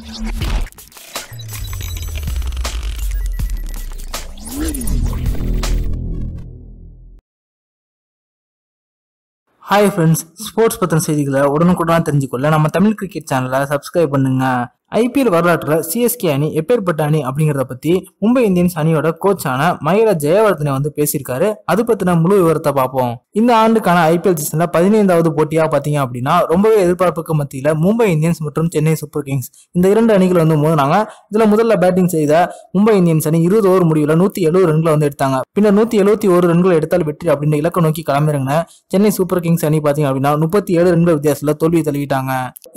Hi friends sports பற்றின செய்திகளை உடனுக்குடனாக தெரிஞ்சுக்கொள்ள நம்ம தமிழ் கிரிக்கெட் சேனலை சப்ஸ்கிரைப் பண்ணுங்க. ஐபிஎல் வரலாற்றில் சிஎஸ்கே அணி எப்பேற்பட்ட அணி அப்படிங்கிறத பற்றி மும்பை இந்தியன்ஸ் அணியோட கோச்சான மயில ஜெயவர்தனை வந்து பேசியிருக்காரு. அது பற்றின முழு விவரத்தை பார்ப்போம். இந்த ஆண்டுக்கான ஐபிஎல் சீசனில் பதினைந்தாவது போட்டியாக பார்த்தீங்க அப்படின்னா ரொம்பவே எதிர்பார்ப்புக்கு மத்தியில் மும்பை இந்தியன்ஸ் மற்றும் சென்னை சூப்பர் கிங்ஸ் இந்த இரண்டு அணிகள் வந்து மோதினாங்க. இதில் முதல்ல பேட்டிங் செய்த மும்பை இந்தியன்ஸ் அணி இருபது ஓவர் முடிவில் நூற்றி எழுபது ரன்களை வந்து எடுத்தாங்க. பின்னர் நூற்றி எழுபத்தி ஒரு ரன்கள் எடுத்தால் வெற்றி அப்படின்ற இலக்கை நோக்கி கிளம்பிறங்கின சென்னை சூப்பர் கிங்ஸ் அணி பார்த்தீங்க அப்படின்னா முப்பத்தி ஏழு ரன்கள் வித்தியாசத்தில் தோல்வி தழுவிட்டாங்க.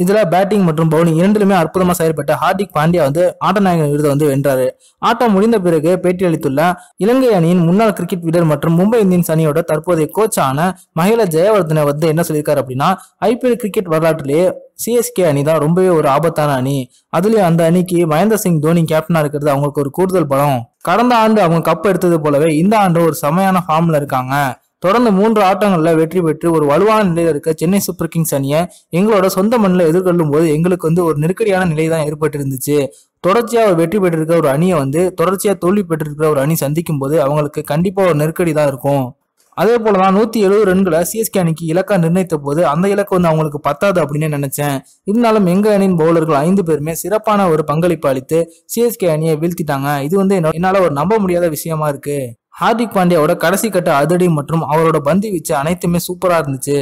இதில் பேட்டிங் மற்றும் பவுலிங் இரண்டிலுமே அற்புதமாக செயல்பட்ட ஹார்திக் பாண்டியா வந்து ஆட்டநாயகன் விருதை வந்து வென்றாரு. ஆட்டம் முடிந்த பிறகு பேட்டியளித்துள்ள இலங்கை அணியின் முன்னாள் கிரிக்கெட் வீரர் மற்றும் மும்பை இந்தியன்ஸ் அணியோட தற்போதைய கோச்சான மகிழ ஜெயவர்தனை வந்து என்ன சொல்லியிருக்காரு அப்படின்னா ஐபிஎல் கிரிக்கெட் வரலாற்றிலேயே சிஎஸ்கே அணி தான் ரொம்பவே ஒரு ஆபத்தான அணி. அதுலயும் அந்த அணிக்கு மகேந்திர சிங் தோனி கேப்டனா இருக்கிறது அவங்களுக்கு ஒரு கூடுதல் பலம். கடந்த ஆண்டு அவங்க கப் எடுத்தது போலவே இந்த ஆண்டு ஒரு செமையான ஃபார்ம்ல இருக்காங்க. தொடர்ந்து மூன்று ஆட்டங்களில் வெற்றி பெற்று ஒரு வலுவான நிலையில் இருக்க சென்னை சூப்பர் கிங்ஸ் அணியை எங்களோட சொந்த மண்ணில் எதிர்கொள்ளும் போது எங்களுக்கு வந்து ஒரு நெருக்கடியான நிலை தான் ஏற்பட்டிருந்துச்சு. தொடர்ச்சியாக ஒரு வெற்றி பெற்றிருக்கிற ஒரு அணியை வந்து தொடர்ச்சியாக தோல்வி பெற்றிருக்கிற ஒரு அணி சந்திக்கும் போது அவங்களுக்கு கண்டிப்பாக ஒரு நெருக்கடி தான் இருக்கும். அதே போல தான் நூத்தி எழுபது ரன்களை சிஎஸ்கே அணிக்கு இலக்கா நிர்ணயித்த போது அந்த இலக்கு வந்து அவங்களுக்கு பத்தாது அப்படின்னு நினைச்சேன். இருந்தாலும் எங்க அணியின் பவுலர்கள் ஐந்து பேருமே சிறப்பான ஒரு பங்களிப்பு அளித்து சிஎஸ்கே அணியை வீழ்த்திட்டாங்க. இது வந்து என்ன- என்னால ஒரு நம்ப முடியாத விஷயமா இருக்கு. ஹார்திக் பாண்டியாவோட கடைசி கட்ட அதிரடி மற்றும் அவரோட பந்து வீச்சு அனைத்துமே சூப்பரா இருந்துச்சு.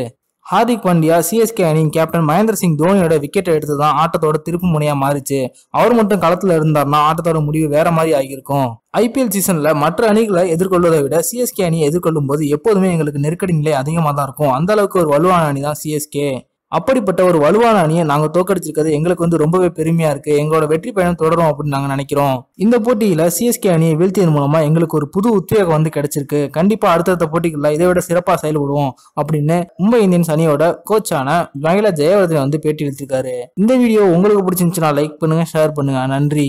ஹார்திக் பாண்டியா சிஎஸ்கே அணியின் கேப்டன் மகேந்திர சிங் தோனியோட விக்கெட்டை எடுத்து தான் ஆட்டத்தோட திருப்பு முனையா மாறிச்சு. அவர் மட்டும் களத்துல இருந்தார்னா ஆட்டத்தோட முடிவு வேற மாதிரி ஆகியிருக்கும். ஐபிஎல் சீசன்ல மற்ற அணிகளை எதிர்கொள்வதை விட சிஎஸ்கே அணியை எதிர்கொள்ளும் போது எப்போதுமே எங்களுக்கு நெருக்கடி நிலை அதிகமாக தான் இருக்கும். அந்த அளவுக்கு ஒரு வலுவான அணி தான் சிஎஸ்கே அப்படிப்பட்ட ஒரு வலுவான அணியை நாங்க தோக்கடிச்சிருக்கிறது எங்களுக்கு வந்து ரொம்பவே பெருமையா இருக்கு. எங்களோட வெற்றி பயணம் தொடரும் அப்படின்னு நாங்க நினைக்கிறோம். இந்த போட்டியில சிஎஸ்கே அணியை வீழ்த்தியதன் மூலமா எங்களுக்கு ஒரு புது உத்வேகம் வந்து கிடைச்சிருக்கு. கண்டிப்பா அடுத்தடுத்த போட்டிகள்ல இதை விட சிறப்பா செயல்படுவோம் அப்படின்னு மும்பை இந்தியன்ஸ் அணியோட கோச்சான மகிழா ஜெயவர்தனை வந்து பேட்டி எடுத்திருக்காரு இந்த வீடியோ உங்களுக்கு பிடிச்சிருந்துச்சுன்னா லைக் பண்ணுங்க ஷேர் பண்ணுங்க. நன்றி.